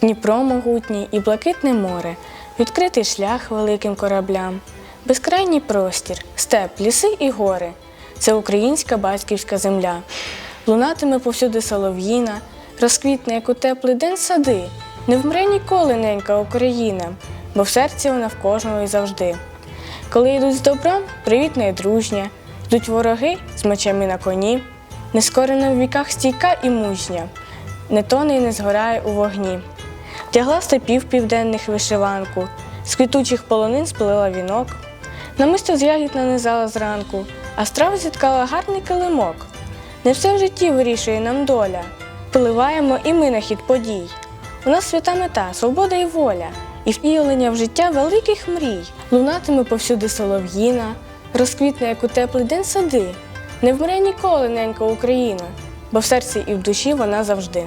Дніпро могутній і блакитне море, відкритий шлях великим кораблям, безкрайній простір, степ, ліси і гори. Це українська батьківська земля. Лунатиме повсюди солов'їна, розквітне, як у теплий день сади. Не вмре ніколи ненька Україна, бо в серці вона в кожного і завжди. Коли йдуть з добром, привітна і дружня, йдуть вороги з мечами на коні, нескорена в віках стійка і мужня, не тоне і не згорає у вогні. Тягла степів південних вишиванку, з квітучих полонин сплела вінок, намисто з ягід нанизала зранку, а страв зіткала гарний килимок. Не все в житті вирішує нам доля, впливаємо і ми на хід подій. У нас свята мета, свобода і воля, і втілення в життя великих мрій. Лунатиме повсюди солов'їна, розквітне, як у теплий день сади. Не вмре ніколи ненька Україна, бо в серці і в душі вона завжди.